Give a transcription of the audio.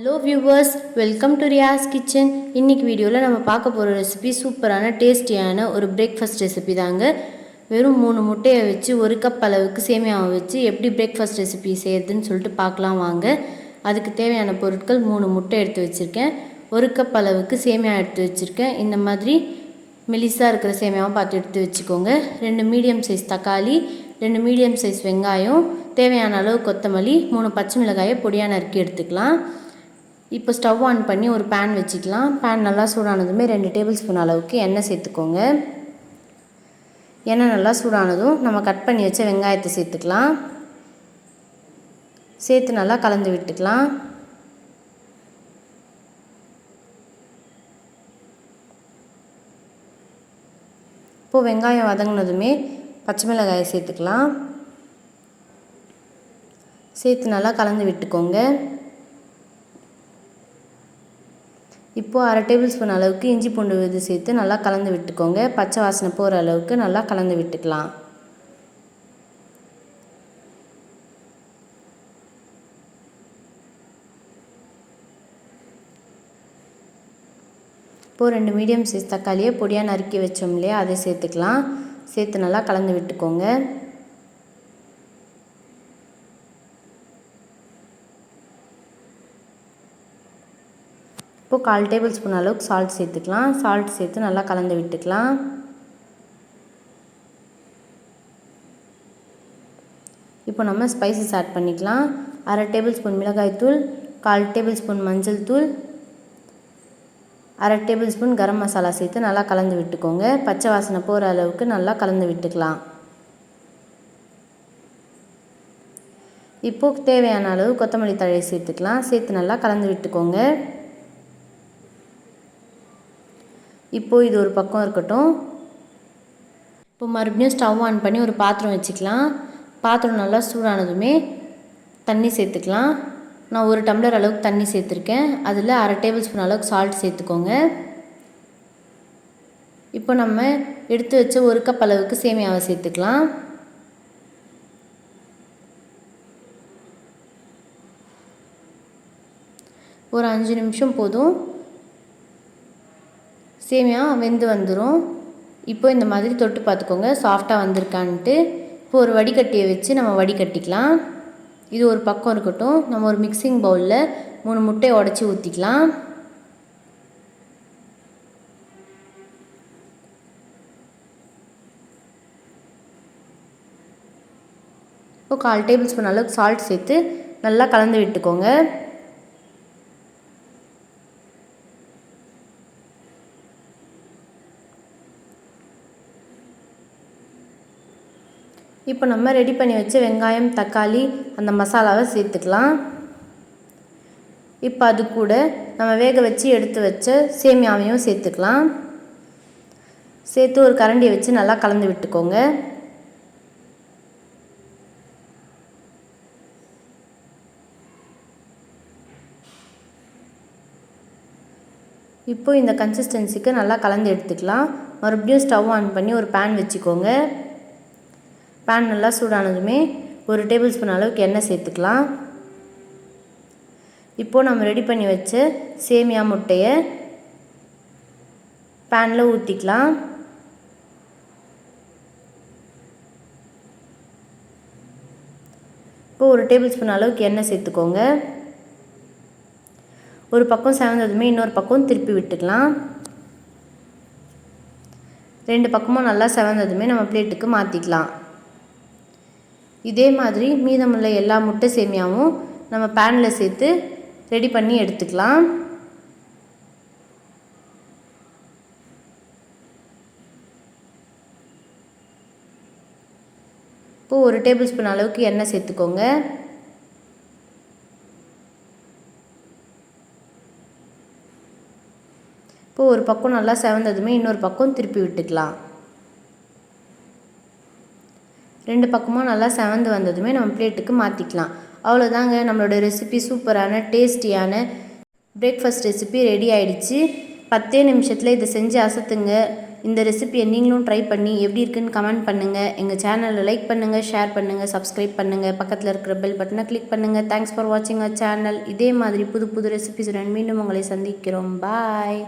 Hello viewers welcome to Riyaz kitchen இன்னைக்கு வீடியோவில் நம்ம பார்க்க போகிற ரெசிபி சூப்பரான டேஸ்டியான ஒரு பிரேக்ஃபாஸ்ட் ரெசிபி தாங்க. வெறும் மூணு முட்டையை வச்சு ஒரு கப் அளவுக்கு சேமியாவை வச்சு எப்படி பிரேக்ஃபாஸ்ட் ரெசிபி செய்யறதுன்னு சொல்லிட்டு பார்க்கலாம் வாங்க. அதுக்கு தேவையான பொருட்கள் மூணு முட்டை எடுத்து வச்சுருக்கேன். ஒரு கப் அளவுக்கு சேமியா எடுத்து வச்சுருக்கேன். இந்த மாதிரி மெலிசாக இருக்கிற சேமியாவை பார்த்து எடுத்து வச்சுக்கோங்க. ரெண்டு மீடியம் சைஸ் தக்காளி ரெண்டு மீடியம் சைஸ் வெங்காயம் தேவையான அளவு கொத்தமல்லி மூணு பச்சை மிளகாயை பொடியாக நறுக்கி எடுத்துக்கலாம். இப்போ ஸ்டவ் ஆன் பண்ணி ஒரு பேன் வச்சுக்கலாம். பேன் நல்லா சூடானதுமே ரெண்டு டேபிள் ஸ்பூன் அளவுக்கு எண்ணெய் சேர்த்துக்கோங்க. எண்ணெய் நல்லா சூடானதும் நம்ம கட் பண்ணி வச்ச வெங்காயத்தை சேர்த்துக்கலாம். சேர்த்து நல்லா கலந்து விட்டுக்கலாம். இப்போது வெங்காயம் வதங்கினதுமே பச்சை மிளகாயை சேர்த்துக்கலாம். சேர்த்து நல்லா கலந்து விட்டுக்கோங்க. இப்போது அரை டேபிள் ஸ்பூன் அளவுக்கு இஞ்சி பூண்டு விழுது சேர்த்து நல்லா கலந்து விட்டுக்கோங்க. பச்சை வாசனை போகிற அளவுக்கு நல்லா கலந்து விட்டுக்கலாம். இப்போது ரெண்டு மீடியம் சைஸ் தக்காளியை பொடியாக நறுக்கி வச்சோம் இல்லையா? அதை சேர்த்துக்கலாம். சேர்த்து நல்லா கலந்து விட்டுக்கோங்க. இப்போது கால் டேபிள் ஸ்பூன் அளவுக்கு சால்ட் சேர்த்துக்கலாம். சால்ட் சேர்த்து நல்லா கலந்து விட்டுக்கலாம். இப்போ நம்ம ஸ்பைசஸ் ஆட் பண்ணிக்கலாம். அரை டேபிள் ஸ்பூன் மிளகாய்த்தூள் கால் டேபிள் ஸ்பூன் மஞ்சள் தூள் அரை டேபிள் ஸ்பூன் கரம் மசாலா சேர்த்து நல்லா கலந்து விட்டுக்கோங்க. பச்சை வாசனை போகிற அளவுக்கு நல்லா கலந்து விட்டுக்கலாம். இப்போது தேவையான அளவு கொத்தமல்லி தழையை சேர்த்துக்கலாம். சேர்த்து நல்லா கலந்து விட்டுக்கோங்க. இப்போது இது ஒரு பக்கம் இருக்கட்டும். இப்போ மறுபடியும் ஸ்டவ் ஆன் பண்ணி ஒரு பாத்திரம் வச்சுக்கலாம். பாத்திரம் நல்லா சூடானதுமே தண்ணி சேர்த்துக்கலாம். நான் ஒரு டம்ளர் அளவுக்கு தண்ணி சேர்த்துருக்கேன். அதில் அரை டேபிள் ஸ்பூன் அளவுக்கு சால்ட் சேர்த்துக்கோங்க. இப்போ நம்ம எடுத்து வச்ச ஒரு கப் அளவுக்கு சேமியாவை சேர்த்துக்கலாம். ஒரு அஞ்சு நிமிஷம் போதும். சேமியா வெந்து வந்துடும் இப்போ இந்த மாதிரி தொட்டு பார்த்துக்கோங்க. சாஃப்டாக வந்திருக்கான்ட்டு. இப்போ ஒரு வடிகட்டியை வச்சு நம்ம வடிகட்டிக்கலாம். இது ஒரு பக்கம் இருக்கட்டும். நம்ம ஒரு மிக்சிங் பவுலில் மூணு முட்டையை உடச்சி ஊற்றிக்கலாம் இப்போ கால் டேபிள் ஸ்பூன் அளவுக்கு சால்ட் சேர்த்து நல்லா கலந்து விட்டுக்கோங்க. இப்போ நம்ம ரெடி பண்ணி வச்ச வெங்காயம் தக்காளி அந்த மசாலாவை சேர்த்துக்கலாம். இப்போ அது கூட நம்ம வேக வச்சு எடுத்து வச்ச சேமியாவையும் சேர்த்துக்கலாம். சேர்த்து ஒரு கரண்டியை வச்சு நல்லா கலந்து விட்டுக்கோங்க. இப்போ இந்த கன்சிஸ்டன்சிக்கு நல்லா கலந்து எடுத்துக்கலாம். மறுபடியும் ஸ்டவ் ஆன் பண்ணி ஒரு பேன் வச்சுக்கோங்க. பேன் நல்லா சூடானதுமே ஒரு டேபிள் ஸ்பூன் அளவுக்கு எண்ணெய் சேர்த்துக்கலாம். இப்போது நம்ம ரெடி பண்ணி வச்ச சேமியா முட்டையை பேனில் ஊற்றிக்கலாம் இப்போது ஒரு டேபிள் ஸ்பூன் அளவுக்கு எண்ணெய் சேர்த்துக்கோங்க. ஒரு பக்கம் செவந்ததுமே இன்னொரு பக்கம் திருப்பி விட்டுக்கலாம். ரெண்டு பக்கமும் நல்லா செவந்ததுமே நம்ம பிளேட்டுக்கு மாற்றிக்கலாம் இதே மாதிரி மீதமுள்ள எல்லா முட்டை சேமியாவும் நம்ம பேனில் சேர்த்து ரெடி பண்ணி எடுத்துக்கலாம். இப்போது ஒரு டேபிள் ஸ்பூன் அளவுக்கு எண்ணெய் சேர்த்துக்கோங்க. இப்போது ஒரு பக்கம் நல்லா செவந்ததுமே இன்னொரு பக்கம் திருப்பி விட்டுக்கலாம். ரெண்டு பக்கமும் நல்லா செவந்து வந்ததுமே நம்ம பிளேட்டுக்கு மாற்றிக்கலாம் அவ்வளோதாங்க நம்மளோட ரெசிபி சூப்பரான டேஸ்டியான பிரேக்ஃபாஸ்ட் ரெசிபி ரெடி ஆயிடுச்சு. பத்தே நிமிஷத்தில் இதை செஞ்சு அசத்துங்க. இந்த ரெசிபியை நீங்களும் ட்ரை பண்ணி எப்படி இருக்குன்னு கமெண்ட் பண்ணுங்கள் எங்கள் சேனலை லைக் பண்ணுங்கள் ஷேர் பண்ணுங்கள் சப்ஸ்கிரைப் பண்ணுங்கள் பக்கத்தில் இருக்கிற பெல் பட்டனை கிளிக் பண்ணுங்கள் தேங்க்ஸ் ஃபார் வாட்சிங் அ சேனல் இதே மாதிரி புது புது ரெசிபிஸுடன் மீண்டும் உங்களை சந்திக்கிறோம். பாய்